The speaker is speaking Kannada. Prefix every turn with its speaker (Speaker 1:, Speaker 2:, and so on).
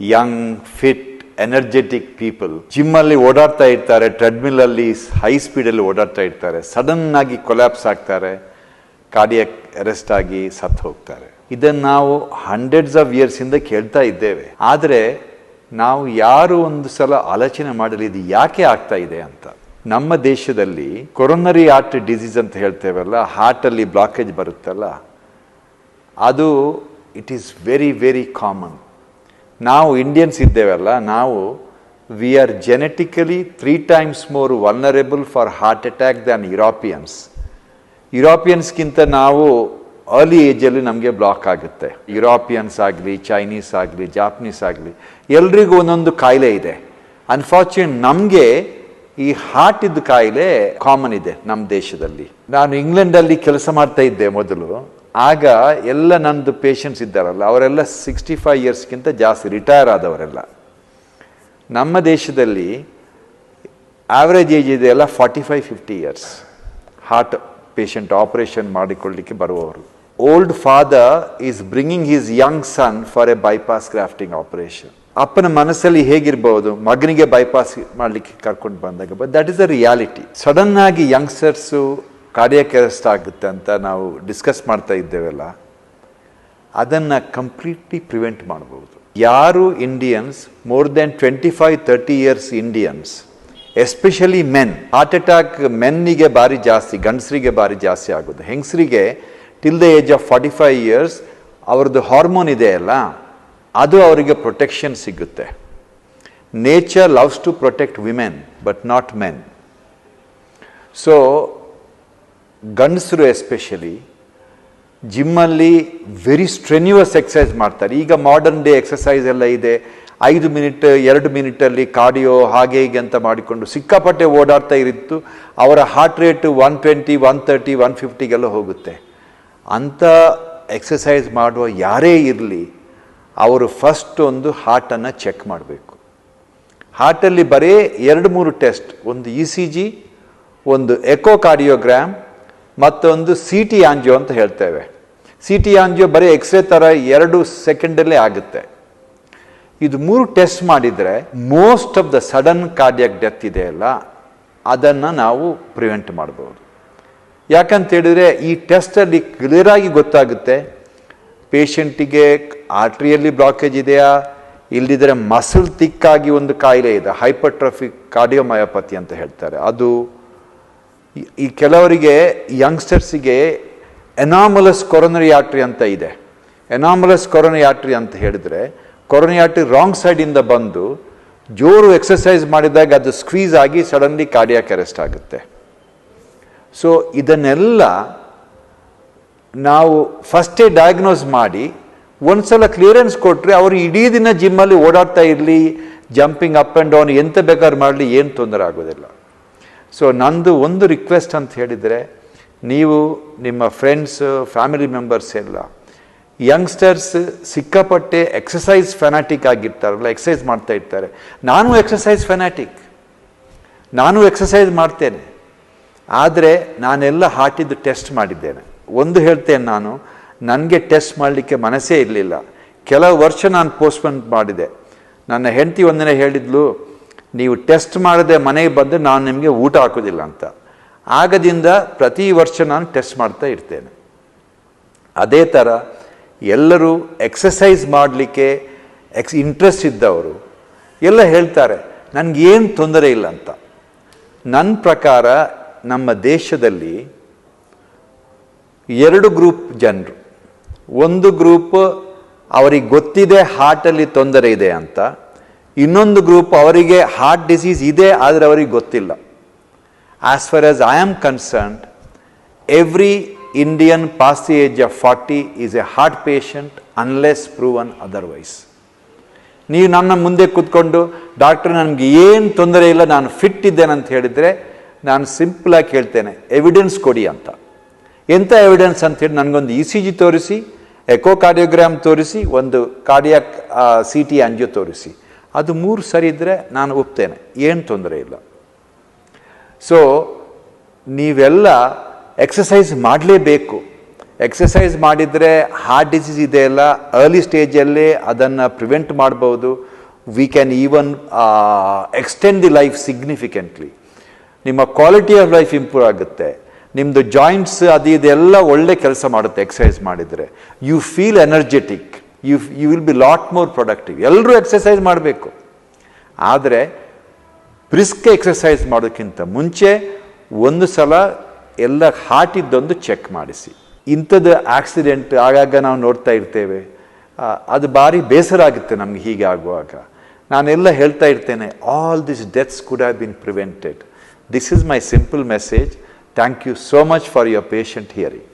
Speaker 1: Young fit energetic people gym ಅಲ್ಲಿ ಓಡಾಡ್ತಾ ಇರ್ತಾರೆ ಟ್ರೆಡ್ಮಿಲ್ ಅಲ್ಲಿ ಹೈ ಸ್ಪೀಡ್ ಅಲ್ಲಿ ಓಡಾಡ್ತಾ ಇರ್ತಾರೆ ಸಡನ್ ಆಗಿ ಕೊಲ್ಯಾಪ್ಸ್ ಆಗ್ತಾರೆ ಕಾರ್ಡಿಯಕ್ ಅರೆಸ್ಟ್ ಆಗಿ ಸತ್ತು ಹೋಗ್ತಾರೆ. ಇದನ್ನು ನಾವು ಹಂಡ್ರೆಡ್ಸ್ ಆಫ್ ಇಯರ್ಸ್ ಇಂದ ಕೇಳ್ತಾ ಇದ್ದೇವೆ. ಆದರೆ ನಾವು ಯಾರು ಒಂದು ಸಲ ಆಲೋಚನೆ ಮಾಡಲಿ, ಇದು ಯಾಕೆ ಆಗ್ತಾ ಇದೆ ಅಂತ. ನಮ್ಮ ದೇಶದಲ್ಲಿ ಕೊರೋನರಿ ಹಾರ್ಟ್ ಡಿಸೀಸ್ ಅಂತ ಹೇಳ್ತೇವಲ್ಲ ಹಾರ್ಟಲ್ಲಿ ಬ್ಲಾಕೇಜ್ ಬರುತ್ತಲ್ಲ, ಅದು it is very very common ನಾವು ಇಂಡಿಯನ್ಸ್ ಇದ್ದೇವಲ್ಲ, ನಾವು we are genetically three times more vulnerable for heart attack than Europeans ಯುರೋಪಿಯನ್ಸ್ಗಿಂತ ನಾವು ಅರ್ಲಿ ಏಜಲ್ಲಿ ನಮಗೆ ಬ್ಲಾಕ್ ಆಗುತ್ತೆ. ಯುರೋಪಿಯನ್ಸ್ ಆಗಲಿ ಚೈನೀಸ್ ಆಗಲಿ ಜಾಪನೀಸ್ ಆಗಲಿ, ಎಲ್ರಿಗೂ ಒಂದೊಂದು ಕಾಯಿಲೆ ಇದೆ. ಅನ್ಫಾರ್ಚುನೇಟ್ ನಮಗೆ ಈ ಹಾರ್ಟ್ ಇದ್ದ ಕಾಯಿಲೆ ಕಾಮನ್ ಇದೆ ನಮ್ಮ ದೇಶದಲ್ಲಿ. ನಾನು ಇಂಗ್ಲೆಂಡಲ್ಲಿ ಕೆಲಸ ಮಾಡ್ತಾ ಇದ್ದೆ ಮೊದಲು. ಆಗ ಎಲ್ಲ ನನ್ನದು ಪೇಷಂಟ್ಸ್ ಇದ್ದಾರಲ್ಲ, ಅವರೆಲ್ಲ ಸಿಕ್ಸ್ಟಿ ಫೈವ್ ಇಯರ್ಸ್ಗಿಂತ ಜಾಸ್ತಿ ರಿಟೈರ್ ಆದವರೆಲ್ಲ. ನಮ್ಮ ದೇಶದಲ್ಲಿ ಆವ್ರೇಜ್ ಏಜ್ ಇದೆಯಲ್ಲ forty five fifty years heart patient operation ಮಾಡಿಕೊಳ್ಳಲಿಕ್ಕೆ ಬರುವವರು. Old father is bringing his young son for a bypass grafting operation ಅಪ್ಪನ ಮನಸ್ಸಲ್ಲಿ ಹೇಗಿರ್ಬೋದು, ಮಗನಿಗೆ ಬೈಪಾಸ್ ಮಾಡಲಿಕ್ಕೆ ಕರ್ಕೊಂಡು ಬಂದಾಗ but that is a reality sudden ಆಗಿ ಯಂಗ್ಸ್ಟರ್ಸು ಕಾರ್ಡಿಯಕ್ ಅರೆಸ್ಟ್ ಆಗುತ್ತೆ ಅಂತ ನಾವು ಡಿಸ್ಕಸ್ ಮಾಡ್ತಾ ಇದ್ದೇವಲ್ಲ, ಅದನ್ನು ಕಂಪ್ಲೀಟ್ಲಿ ಪ್ರಿವೆಂಟ್ ಮಾಡ್ಬೋದು ಯಾರು Indians more than twenty five thirty years Indians especially men heart attack ಮೆನ್ನಿಗೆ ಭಾರಿ ಜಾಸ್ತಿ, ಗಂಡಸರಿಗೆ ಭಾರಿ ಜಾಸ್ತಿ ಆಗೋದು. ಹೆಂಗಸರಿಗೆ till the age of forty five years ಅವ್ರದ್ದು ಹಾರ್ಮೋನ್ ಇದೆಯಲ್ಲ ಅದು ಅವರಿಗೆ ಪ್ರೊಟೆಕ್ಷನ್ ಸಿಗುತ್ತೆ. Nature loves to protect women but not men so ಗಂಡಸರು ಎಸ್ಪೆಷಲಿ ಜಿಮ್ಮಲ್ಲಿ ವೆರಿ ಸ್ಟ್ರೆನ್ಯೂಯಸ್ ಎಕ್ಸಸೈಸ್ ಮಾಡ್ತಾರೆ. ಈಗ ಮಾಡರ್ನ್ ಡೇ ಎಕ್ಸಸೈಸ್ ಎಲ್ಲ ಇದೆ. ಐದು ಮಿನಿಟ್, ಎರಡು ಮಿನಿಟಲ್ಲಿ ಕಾರ್ಡಿಯೋ ಹಾಗೆ ಹೀಗೆ ಅಂತ ಮಾಡಿಕೊಂಡು ಸಿಕ್ಕಾಪಟ್ಟೆ ಓಡಾಡ್ತಾ ಇರಿತ್ತು. ಅವರ heart rate one twenty one thirty one ಫಿಫ್ಟಿಗೆಲ್ಲ ಹೋಗುತ್ತೆ. ಅಂಥ ಎಕ್ಸಸೈಸ್ ಮಾಡುವ ಯಾರೇ ಇರಲಿ, ಅವರು ಫಸ್ಟ್ ಒಂದು ಹಾರ್ಟನ್ನು ಚೆಕ್ ಮಾಡಬೇಕು. ಹಾರ್ಟಲ್ಲಿ ಬರೀ ಎರಡು ಮೂರು ಟೆಸ್ಟ್ ಒಂದು ಇ ಸಿ ಜಿ ಒಂದು ಎಕೋಕಾರ್ಡಿಯೋಗ್ರಾಮ್ ಮತ್ತೊಂದು ಸಿ ಟಿ ಆಂಜಿಯೋ ಅಂತ ಹೇಳ್ತೇವೆ. ಸಿ ಟಿ ಆಂಜಿಯೋ ಬರೀ ಎಕ್ಸ್ರೇ ಥರ ಎರಡು ಸೆಕೆಂಡಲ್ಲೇ ಆಗುತ್ತೆ. ಇದು ಮೂರು ಟೆಸ್ಟ್ ಮಾಡಿದರೆ most of the sudden cardiac death ಇದೆಯಲ್ಲ ಅದನ್ನು ನಾವು ಪ್ರಿವೆಂಟ್ ಮಾಡ್ಬೋದು. ಯಾಕಂತೇಳಿದರೆ ಈ ಟೆಸ್ಟಲ್ಲಿ ಕ್ಲಿಯರಾಗಿ ಗೊತ್ತಾಗುತ್ತೆ ಪೇಷಂಟಿಗೆ ಆರ್ಟ್ರಿಯಲ್ಲಿ ಬ್ಲಾಕೇಜ್ ಇದೆಯಾ ಇಲ್ಲದಿದ್ದರೆ ಮಸಲ್ ತಿಕ್ಕಾಗಿ ಒಂದು ಕಾಯಿಲೆ ಇದೆ ಹೈಪರ್ಟ್ರಫಿಕ್ ಕಾರ್ಡಿಯೋಮಯೋಪತಿ ಅಂತ ಹೇಳ್ತಾರೆ. ಅದು ಈ- ಕೆಲವರಿಗೆ ಯಂಗ್ಸ್ಟರ್ಸಿಗೆ ಎನಾಮಲಸ್ ಕೊರೊನರಿ ಆಟ್ರಿ ಅಂತ ಇದೆ. ಎನಾಮಲಸ್ ಕೊರೊನರಿ ಆಟ್ರಿ ಅಂತ ಹೇಳಿದರೆ ಕೊರೊನರಿ ಆಟ್ರಿ ರಾಂಗ್ ಸೈಡಿಂದ ಬಂದು ಜೋರು ಎಕ್ಸಸೈಸ್ ಮಾಡಿದಾಗ ಅದು ಸ್ಕ್ವೀಸ್ ಆಗಿ ಸಡನ್ಲಿ ಕಾರ್ಡಿಯಾಕ್ ಅರೆಸ್ಟ್ ಆಗುತ್ತೆ. ಸೊ ಇದನ್ನೆಲ್ಲ ನಾವು ಫಸ್ಟೇ ಡಯಾಗ್ನೋಸ್ ಮಾಡಿ, ಒಂದ್ಸಲ ಕ್ಲಿಯರೆನ್ಸ್ ಕೊಟ್ಟರೆ ಅವರು ಇಡೀ ದಿನ ಜಿಮ್ಮಲ್ಲಿ ಓಡಾಡ್ತಾ ಇರಲಿ ಜಂಪಿಂಗ್ ಅಪ್ ಆ್ಯಂಡ್ ಡೌನ್ ಎಂತ ಬೇಕಾದ್ರೂ ಮಾಡಲಿ, ಏನು ತೊಂದರೆ ಆಗೋದಿಲ್ಲ. ಸೊ ನಂದು ಒಂದು ರಿಕ್ವೆಸ್ಟ್ ಅಂತ ಹೇಳಿದರೆ, ನೀವು ನಿಮ್ಮ ಫ್ರೆಂಡ್ಸ್ ಫ್ಯಾಮಿಲಿ ಮೆಂಬರ್ಸ್ ಎಲ್ಲ ಯಂಗ್ಸ್ಟರ್ಸ್ ಸಿಕ್ಕಾಪಟ್ಟೆ ಎಕ್ಸಸೈಸ್ ಫೆನಾಟಿಕ್ ಆಗಿರ್ತಾರಲ್ಲ ಎಕ್ಸಸೈಸ್ ಮಾಡ್ತಾ ಇರ್ತಾರೆ. ನಾನು ಎಕ್ಸಸೈಸ್ ಫೆನಾಟಿಕ್ ನಾನು ಎಕ್ಸಸೈಸ್ ಮಾಡ್ತೇನೆ. ಆದರೆ ನಾನೆಲ್ಲ ಹಾಟಿದ್ದು ಟೆಸ್ಟ್ ಮಾಡಿದ್ದೇನೆ. ಒಂದು ಹೇಳ್ತೇನೆ ನಾನು, ನನಗೆ ಟೆಸ್ಟ್ ಮಾಡಲಿಕ್ಕೆ ಮನಸ್ಸೇ ಇರಲಿಲ್ಲ. ಕೆಲವು ವರ್ಷ ನಾನು ಪೋಸ್ಟ್ಪೋನ್ ಮಾಡಿದೆ. ನನ್ನ ಹೆಂಡತಿ ಒಂದನೇ ಹೇಳಿದ್ಲು ನೀವು ಟೆಸ್ಟ್ ಮಾಡದೆ ಮನೆಗೆ ಬಂದು ನಾನು ನಿಮಗೆ ಊಟ ಹಾಕೋದಿಲ್ಲ ಅಂತ. ಆಗದಿಂದ ಪ್ರತಿ ವರ್ಷ ನಾನು ಟೆಸ್ಟ್ ಮಾಡ್ತಾ ಇರ್ತೇನೆ. ಅದೇ ಥರ ಎಲ್ಲರೂ ಎಕ್ಸಸೈಸ್ ಮಾಡಲಿಕ್ಕೆ ಎಕ್ಸ್ ಇಂಟ್ರೆಸ್ಟ್ ಇದ್ದವರು ಎಲ್ಲ ಹೇಳ್ತಾರೆ ನನಗೇನು ತೊಂದರೆ ಇಲ್ಲ ಅಂತ. ನನ್ನ ಪ್ರಕಾರ ನಮ್ಮ ದೇಶದಲ್ಲಿ ಎರಡು ಗ್ರೂಪ್ ಜನರು. ಒಂದು ಗ್ರೂಪ್ ಅವರಿಗೆ ಗೊತ್ತಿದೆ ಹಾರ್ಟಲ್ಲಿ ತೊಂದರೆ ಇದೆ ಅಂತ ಇನ್ನೊಂದು ಗ್ರೂಪ್ ಅವರಿಗೆ ಹಾರ್ಟ್ ಡಿಸೀಸ್ ಇದೆ, ಆದರೆ ಅವರಿಗೆ ಗೊತ್ತಿಲ್ಲ. As far as I am concerned every Indian past the age of forty is a heart patient unless proven otherwise ನೀವು ನನ್ನ ಮುಂದೆ ಕೂತ್ಕೊಂಡು ಡಾಕ್ಟರ್ ನನಗೆ ಏನು ತೊಂದರೆ ಇಲ್ಲ, ನಾನು ಫಿಟ್ ಇದ್ದೇನೆ ಅಂತ ಹೇಳಿದರೆ, ನಾನು ಸಿಂಪಲಾಗಿ ಕೇಳ್ತೇನೆ ಎವಿಡೆನ್ಸ್ ಕೊಡಿ ಅಂತ. ಎಂಥ ಎವಿಡೆನ್ಸ್ ಅಂತ ಹೇಳಿ ನನಗೊಂದು ಇ ಸಿ ಜಿ ತೋರಿಸಿ ಎಕೋ ಕಾರ್ಡಿಯೋಗ್ರಾಮ್ ತೋರಿಸಿ, ಒಂದು ಕಾರ್ಡಿಯಾಕ್ ಸಿ ಟಿ ಆಂಜಿಯೋ ತೋರಿಸಿ. ಅದು ಮೂರು ಸರಿ ಇದ್ದರೆ ನಾನು ಒಪ್ತೇನೆ. ಏನು ತೊಂದರೆ ಇಲ್ಲ. ಸೊ ನೀವೆಲ್ಲ ಎಕ್ಸಸೈಸ್ ಮಾಡಲೇಬೇಕು. ಎಕ್ಸಸೈಸ್ ಮಾಡಿದರೆ ಹಾರ್ಟ್ ಡಿಸೀಸ್ ಇದೆಯಲ್ಲ ಅರ್ಲಿ ಸ್ಟೇಜಲ್ಲೇ ಅದನ್ನು ಪ್ರಿವೆಂಟ್ ಮಾಡ್ಬೋದು. We can even extend the life significantly ನಿಮ್ಮ ಕ್ವಾಲಿಟಿ ಆಫ್ ಲೈಫ್ ಇಂಪ್ರೂವ್ ಆಗುತ್ತೆ. ನಿಮ್ಮದು ಜಾಯಿಂಟ್ಸ್ ಅದು ಇದೆಲ್ಲ ಒಳ್ಳೆ ಕೆಲಸ ಮಾಡುತ್ತೆ ಎಕ್ಸಸೈಸ್ ಮಾಡಿದರೆ. You feel energetic you you will be lot more productive ಎಲ್ಲರೂ ಎಕ್ಸಸೈಸ್ ಮಾಡಬೇಕು. ಆದರೆ ಬ್ರಿಸ್ಕ್ ಎಕ್ಸಸೈಸ್ ಮಾಡೋಕ್ಕಿಂತ ಮುಂಚೆ ಒಂದು ಸಲ ಎಲ್ಲ ಹಾರ್ಟ್ ಇದ್ದೊಂದು ಚೆಕ್ ಮಾಡಿಸಿ. ಇಂಥದ್ದು ಆಕ್ಸಿಡೆಂಟ್ ಆಗಾಗ ನಾವು ನೋಡ್ತಾ ಇರ್ತೇವೆ. ಅದು ಭಾರಿ ಬೇಸರ ಆಗುತ್ತೆ ನಮ್ಗೆ ಹೀಗೆ ಆಗುವಾಗ. ನಾನೆಲ್ಲ ಹೇಳ್ತಾ ಇರ್ತೇನೆ all this deaths could have been prevented this is my simple message thank you so much for your patient hearing